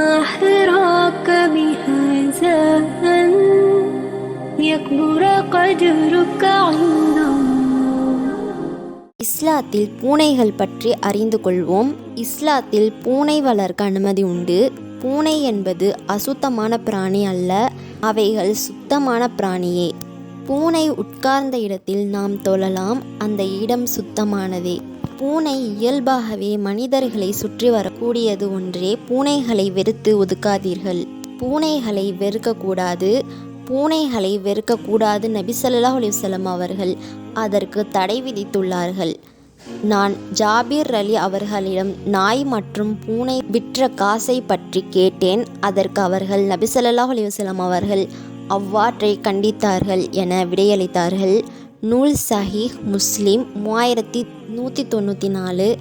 ما حراك بهذا أن يكبر قدرك عند الله இஸ்லாத்தில் பூனைகள் பற்றி அறிந்து கொள்வோம் இஸ்லாத்தில் பூனை வளர்க்க அனுமதி உண்டு பூனை என்பது அசுத்தமான பிராணி அல்ல அவைகள் சுத்தமான பிராணியே பூனை உட்கார்ந்த இடத்தில் நாம் தொழலாம் அந்த இடம் சுத்தமானதே பூனை இயல்பாகவே மனிதர்களை சுற்றி வரக்கூடியது ஒன்றே பூனைகளை வெறுத்து ஒதுக்காதீர்கள். பூனைகளை வெறுக்கக்கூடாது. பூனைகளை வெறுக்கக்கூடாது நபி ஸல்லல்லாஹு அவர்கள் அதற்கு தடை விதித்துள்ளார்கள். நான் ஜாபீர் அலி அவர்களிடம் நாய் மற்றும் பூனை விற்ற காசை பற்றி கேட்டேன். அதற்கு அவர்கள் நபி ஸல்லல்லாஹு அலைஹி அவர்கள் அவ்வாற்றை கண்டித்தார்கள் என விடையளித்தார்கள். நூல் சஹீஹ் முஸ்லீம் மூவாயிரத்தி நூற்றி தொண்ணூற்றி நாலு.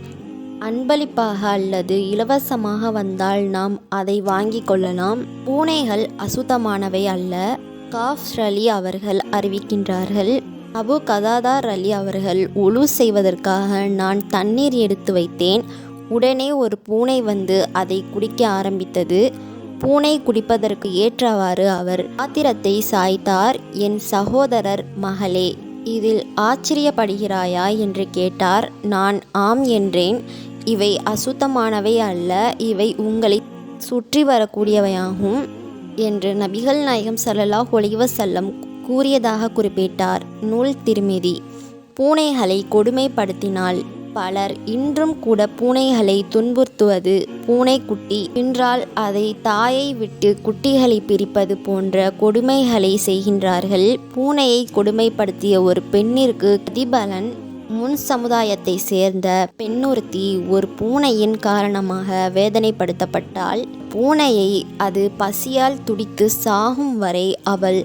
அன்பளிப்பாக அல்லது இலவசமாக வந்தால் நாம் அதை வாங்கி கொள்ளலாம். பூனைகள் அசுத்தமானவை அல்ல காஃப் ரலி அவர்கள் அறிவிக்கின்றார்கள். அபு கதாதார் அலி அவர்கள் உழு செய்வதற்காக நான் தண்ணீர் எடுத்து வைத்தேன். உடனே ஒரு பூனை வந்து அதை குடிக்க ஆரம்பித்தது. பூனை குடிப்பதற்கு ஏற்றவாறு அவர் ஆத்திரத்தை சாய்த்தார். என் சகோதரர் மகளே இதில் ஆச்சரியப்படுகிறாயா என்று கேட்டார் நான் ஆம் என்றேன். இவை அசுத்தமானவை அல்ல. இவை உங்களை சுற்றி வரக்கூடியவையாகும் என்று நபிகள் நாயகம் சல்லல்லா ஒளிவ செல்லம் கூறியதாக குறிப்பிட்டார். நூல் திருமிதி. பூனைகளை கொடுமைப்படுத்தினாள் பலர் இன்றும் கூட பூனைகளை துன்புறுத்துவது பூனைக்குட்டி என்றால் அதை தாயை விட்டு குட்டிகளை பிரிப்பது போன்ற கொடுமைகளை செய்கின்றார்கள். பூனையை கொடுமைப்படுத்திய ஒரு பெண்ணிற்கு பிரதிபலன் முன் சமுதாயத்தை சேர்ந்த பெண்ணொருத்தி ஒரு பூனையின் காரணமாக வேதனைப்படுத்தப்பட்டால் பூனையை அது பசியால் துடித்து சாகும் வரை அவள்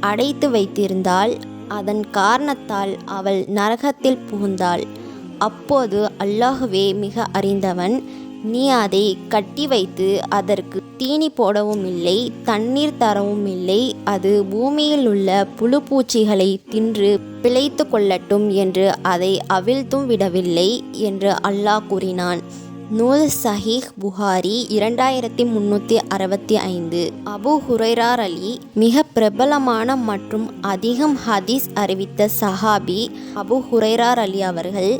அடைத்து வைத்திருந்தால் அதன் காரணத்தால் அவள் நரகத்தில் புகுந்தாள். அப்போது அல்லாஹுவே மிக அறிந்தவன். நீ அதை கட்டி வைத்து அதற்கு தீனி போடவும் இல்லை தண்ணீர் தரவும் இல்லை அது பூமியில் உள்ள புழு பூச்சிகளை தின்று பிழைத்து கொள்ளட்டும் என்று அதை அவிழ்த்தும் விடவில்லை என்று அல்லாஹ் கூறினான். நூல் சஹீஹ் புகாரி இரண்டாயிரத்தி முன்னூற்றி அறுபத்தி ஐந்து. அபு ஹுரைரார் அலி மிக பிரபலமான மற்றும் அதிகம் ஹதீஸ் அறிவித்த சஹாபி அபு ஹுரைரார் அலி அவர்கள்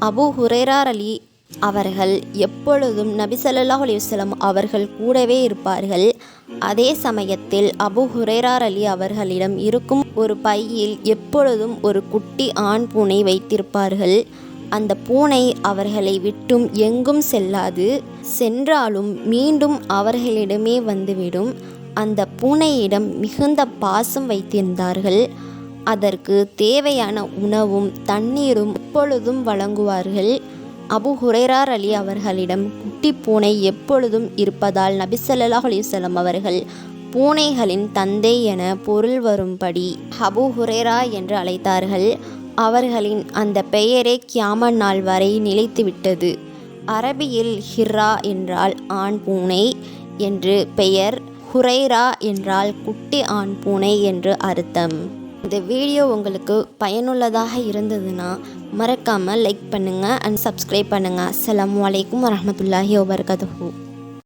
அபு ஹுரேரார் அலி அவர்கள் எப்பொழுதும் நபிசல்லா அலிவசலம் அவர்கள் கூடவே இருப்பார்கள். அதே சமயத்தில் அபு ஹுரேரார் அலி அவர்களிடம் இருக்கும் ஒரு பையில் எப்பொழுதும் ஒரு குட்டி ஆண் பூனை வைத்திருப்பார்கள். அந்த பூனை அவர்களை விட்டும் எங்கும் செல்லாது. சென்றாலும் மீண்டும் அவர்களிடமே வந்துவிடும். அந்த பூனையிடம் மிகுந்த பாசம் வைத்திருந்தார்கள். அதற்கு தேவையான உணவும் தண்ணீரும் எப்பொழுதும் வழங்குவார்கள். அபு ஹுரைரார் அலி அவர்களிடம் குட்டி பூனை எப்பொழுதும் இருப்பதால் நபிசல்லாஹ் ஸல்லல்லாஹு அவர்கள் பூனைகளின் தந்தை என பொருள் வரும்படி அபு ஹுரைரா என்று அழைத்தார்கள். அவர்களின் அந்த பெயரே கியாம நாள் வரை நிலைத்துவிட்டது அரபியில் ஹிர்ரா என்றால் ஆண் பூனை என்று பெயர். ஹுரைரா என்றால் குட்டி ஆண் பூனை என்று அர்த்தம். இந்த வீடியோ உங்களுக்கு பயனுள்ளதாக இருந்ததுன்னா மறக்காமல் லைக் பண்ணுங்கள் அண்ட் சப்ஸ்கிரைப் பண்ணுங்கள் அஸ்லாம் வலைக்கம் வரமத்துல்லாஹி வபர்கதூ